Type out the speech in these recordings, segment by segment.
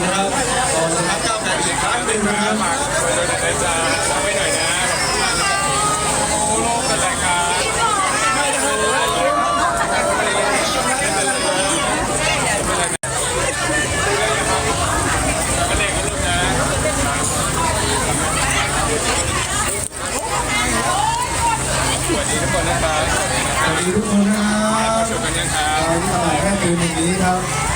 นะครับต่อจากก้าวไกลอีกครั้งหนึ่งนะครับไปหน่อยนะจ๊ะไปหน่อยนะโอ้โลกกันเลยครับเป็นเด็กกันลูกนะสวัสดีทุกคนนะครับสวัสดีทุกคนนะครับชมกันยังครับเราที่มาแค่คืนนี้ครับ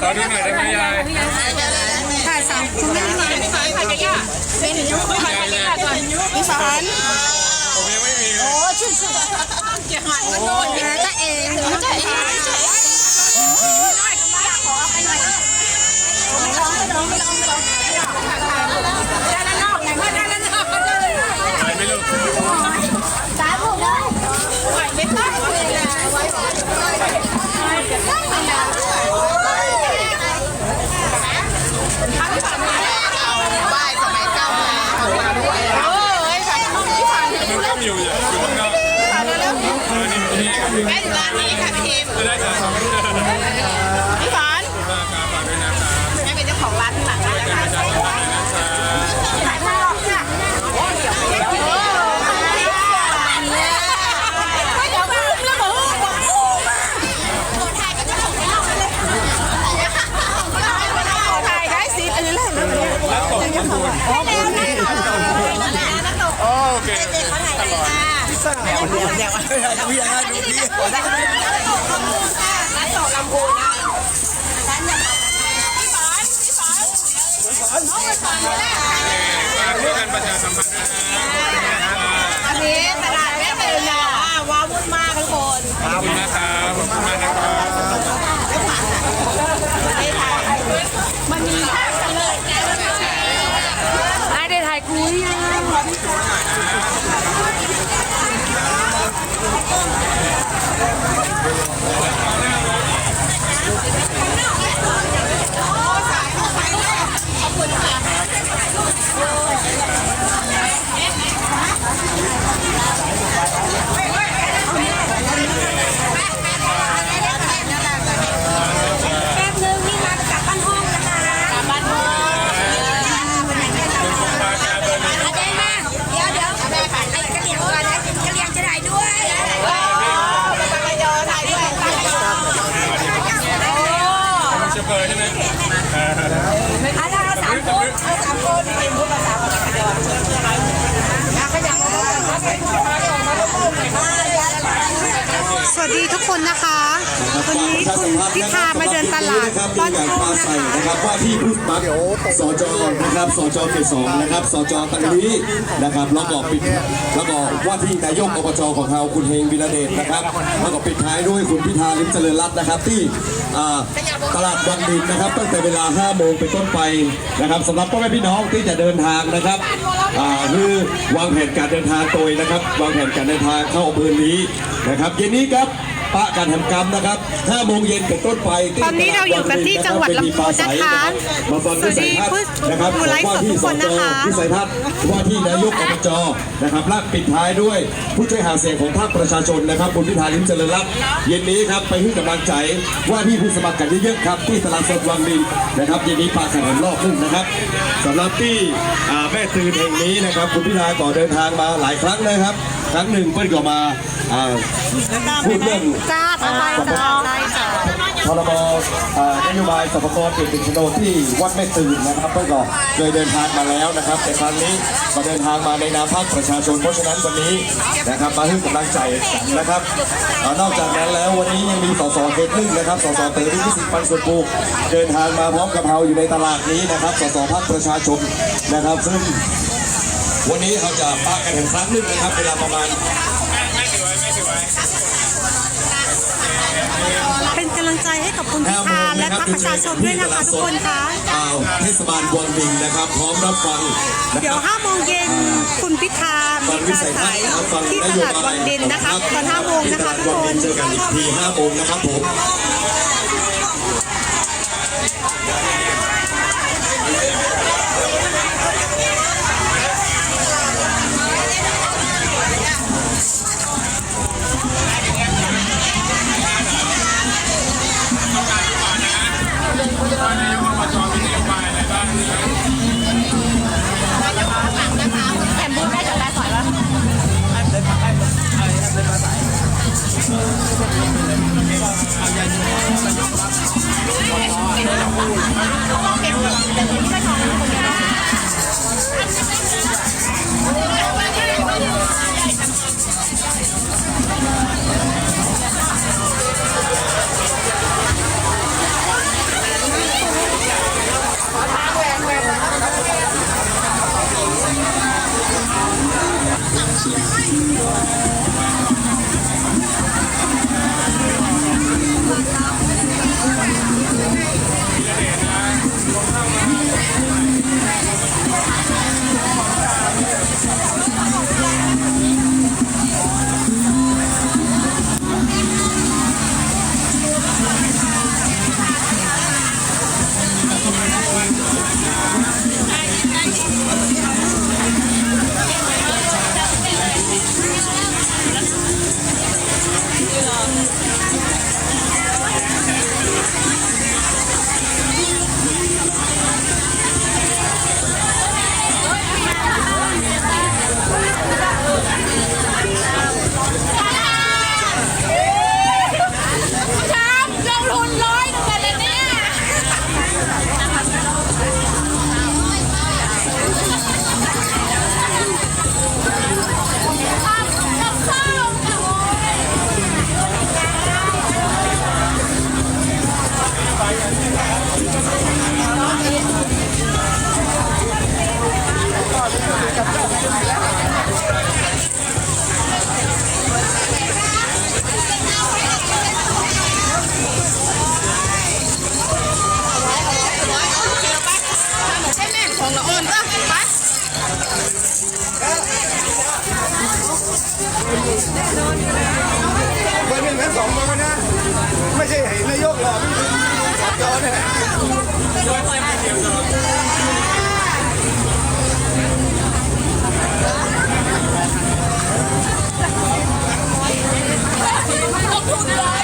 ขอดูหน่อยได้ไหมยายถ่ายสามคุณไม่ สารผมยังไม่มีโอ้ชื่อชื่อจะหันมันโดนจะเองจะเองน้อยก็มาขอไปหน่อยไม่ร้องไม่ร้องไม่ร้องไม่ร้องด้านนอกไงว่าด้านนอกไปไม่ลูกสายผมเลยไหวไม่ต้องเลยนะไว้ไว้บ้านสมัยเก่ามาโอ้ยค่ะพี่ฟัน อยู่ก็มีอยู่ข้างนอกเออนี่นี่ครับแม่อยู่ร้านนี้ค่ะพี่ทีมไม่ได้จ้ะขอบคุณมากพี่ฟันฝากด้วยนะครับแม่เป็นเจ้าของร้านข้างหลังร้านนะคะอาจาย์ขอบคุณนะครับขายข้าวค่ะโอ้เดี๋ยวไม่ได้กินโอ้ไม่เดี๋ยวมาแล้วบอกบอกกูมาโอ้ถ่ายก็จะส่งให้เราเลยถ่ายได้สิอันนี้แหละนะเนี่ยแล้วตกกันดูโอ้แล้วนั่นหน่อยนั่นแหละนั่นตกโอเค ค่ะเดี๋ยวเดี๋ยวเดี๋ยวพี่ยังไงดูดินั่นตกลำพูนค่ะนั่นตกลำพูนค่ะพี่ฝนพี่ฝนพี่ฝนน้องไปฝนนี่แหละฝากด้วยกันประชาสัมพันธ์ด้วยนะครับอันนี้ตลาดแม่ตื่นเนี่ยว้าวุ่นมากทุกคนขอบคุณนะครับขอบคุณมากนะครับไม่ถ่ายมันมีภาพกันเลยไอ้ได้ถ่ายคุยยัง เขาขายเขาขายได้ค่ะขอบคุณค่ะ เชฟเบอร์ใช่ไหมอาจารย์เอาสามคนเอาสามคนเป็นผู้ภาษาของกระยอขยับ สวัสดีทุกคนนะคะ วันนี้คุณพิธามาเดินตลาดบ้านการช่องนะศัยคะนะครับว่าที่ผู้สมัครสจนะครับสจเขตสองนะครับสจตังนี้นะครับแล้วก็ปิดแล้วก็ว่าที่นายกอบจของเราคุณเฮงวิระเดชนะครับแล้วก็ปิดท้ายด้วยคุณพิธาลิมเจริญรัตน์นะครับ ที่ตลาดวังดินนะครับ ตั้งแต่เวลา 5 โมงเป็นต้นไปนะครับสำหรับพ่อแม่พี่น้องที่จะเดินทางนะครับคือวางแผนการเดินทางโดยนะครับ วางแผนการเดินทางเข้าอำเภอนี้นะครับเย็นนี้ครับ ปะการทำกรรมนะครับ5โมงเย็นเป็นต้นไปตอนนี้เราอยู่กันที่จังหวัดลำพูนนะคะมาฟังวิสัยทัศน์นะครับสวัสดีผู้ไลฟ์สดทุกคนนะคะวิสัยทัศน์ว่าที่นายกอบจนะครับและปิดท้ายด้วยผู้ช่วยหาเสียงของภาคประชาชนนะครับคุณพิธาลิมเจริญรัตน์เย็นนี้ครับไปให้กำลังใจว่าที่ผู้สมัครกันเยอะๆครับที่ตลาดสดวังดินนะครับเย็นนี้ปากกันรอบครึ่งนะครับสำหรับที่อ่าแม่ตื่นแห่งนี้นะครับคุณพิธาก่อเดินทางมาหลายครั้งนะครับ ครั้งหนึ่งเพื่อนก็มาอ่าพูดเรื่องจ้าสบายจ้าใช่จ้าพรบเอ่อนโยบายสรรพากรเปลี่ยนเป็นโฉนดที่วัดแม่ตื่นนะครับเพื่อก็เคยเดินทางมาแล้วนะครับแต่ครั้งนี้มาเดินทางมาในนามพรรคประชาชนเพราะฉะนั้นวันนี้นะครับมาให้กำลังใจนะครับเอ่อนอกจากนั้นแล้ววันนี้ยังมีสสเขตหนึ่งนะครับสสเตอร์ที่สิบปันสุดปูเดินทางมาพร้อมกับเราอยู่ในตลาดนี้นะครับสสพรรคประชาชนนะครับซึ่ง วันนี้เราจะปะกันอีกครั้งหนึ่งนะครับ เวลาประมาณแม่ถือไว้แม่ถือไว้เป็นกำลังใจให้กับคุณพิธาและพรรคประชาชนด้วยนะคะทุกคนคะอ่าเทศบาลวังมิงนะครับ พร้อมรับฟังนะเดี๋คยวรับ 5โมงเย็นคุณพิธาฟัมีงวิปราสัยศัทัศยน์นะครับฟังที่นตโยลาดบาวัยงดินนะคะตอน5โมงที่นะตคะลาดทุกวังคดินนเจอกันอีกที5โมงนะครับผม วันหนึ่งทั้งสองมานะ ไม่ใช่เห็นนายกหรอกสอบจอเนี่ยลงทุนร้อยเ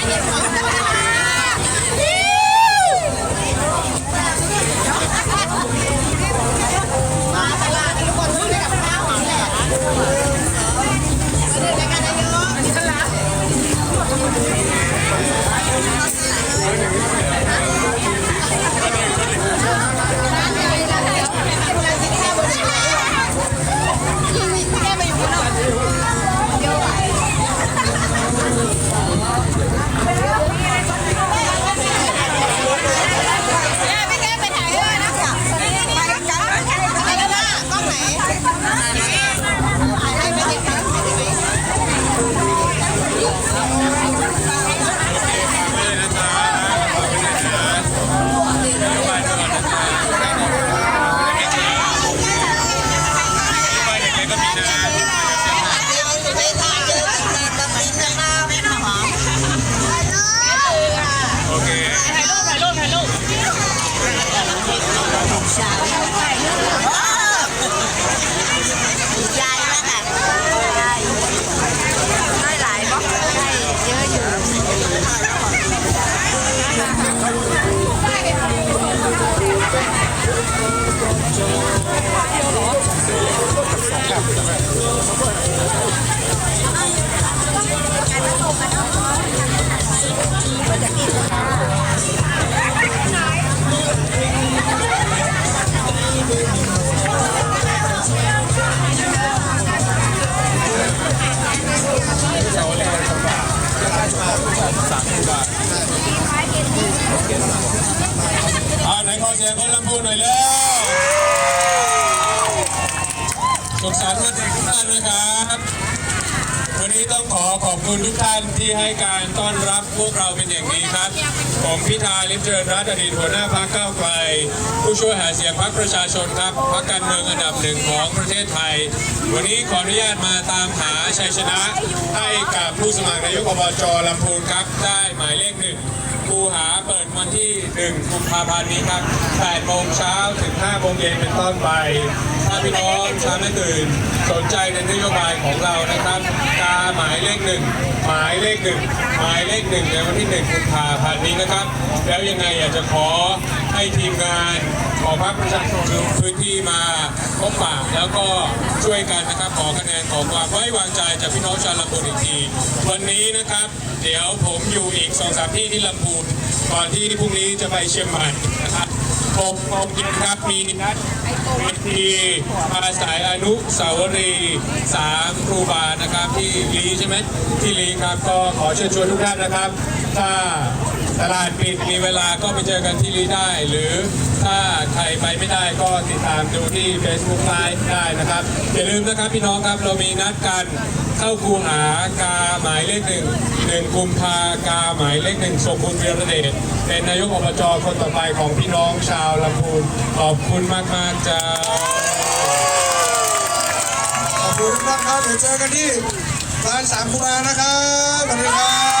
ลย อ่าไหนขอเสียงคนลำพูนหน่อยเร็วสุขสันต์วันเด็กทุกท่านนะครับ วันนี้ต้องขอขอบคุณทุกท่านที่ให้การต้อนรับพวกเราเป็นอย่างดีครับ ผมพิธาลิมเจริญรัตน์อดีตหัวหน้าพรรคก้าวไกล ผู้ช่วยหาเสียงพรรคประชาชนครับพรรคการเมืองอันดับหนึ่งของประเทศไทย วันนี้ขออนุญาตมาตามหาชัยชนะให้กับผู้สมัครนายกอบจลำพูนครับ ได้หมายเลขหนึ่ง คูหาเปิดวันที่ 1 กุมภาพันธ์นี้ครับ8โมงเช้าถึง5โมงเย็นเป็นต้นไป ถ้าพี่น้องชาวนาตื่นสนใจในนโยบายของเรานะครับกาหมายเลขหนึ่งหมายเลขหนึ่งหมายเลขหนึ่งในวันที่ 1 กุมภาพันธ์นี้นะครับ แล้วยังไงอยากจะขอ ให้ทีมงานของพรรคประชาชนลงพื้นที่มาพบปะแล้วก็ช่วยกันนะครับขอคะแนนขอความไว้วางใจจากพี่น้องชาวลำพูนอีกทีวันนี้นะครับ เดี๋ยวผมอยู่อีกสองสามที่ที่ลำพูนก่อนที่พรุ่งนี้จะไปเชียงใหม่นะครับ หกโมงเย็นครับมีนัดเวทีมาสายอนุสาวรีย์สามครูบานะครับที่ลีใช่ไหมที่ลีครับก็ขอเชิญชวนทุกท่านนะครับ ถ้าตลาดปิดมีเวลาก็ไปเจอกันที่ลีได้ หรือถ้าใครไปไม่ได้ก็ติดตามดูที่ Facebook Live ได้นะครับ อย่าลืมนะครับพี่น้องครับเรามีนัดกัน เข้าคูหากาหมายเลขหนึ่งหนึ่งกุมภากาหมายเลขหนึ่งส่งคุณเวีรเดชเป็นนายกอบจคนต่อไปของพี่น้องชาวลำพูนขอบคุณมากมากๆจ้าขอบคุณมากครับเดี๋ยวเจอกันที่ร้านสามคูหานะครับสวัสดีครับ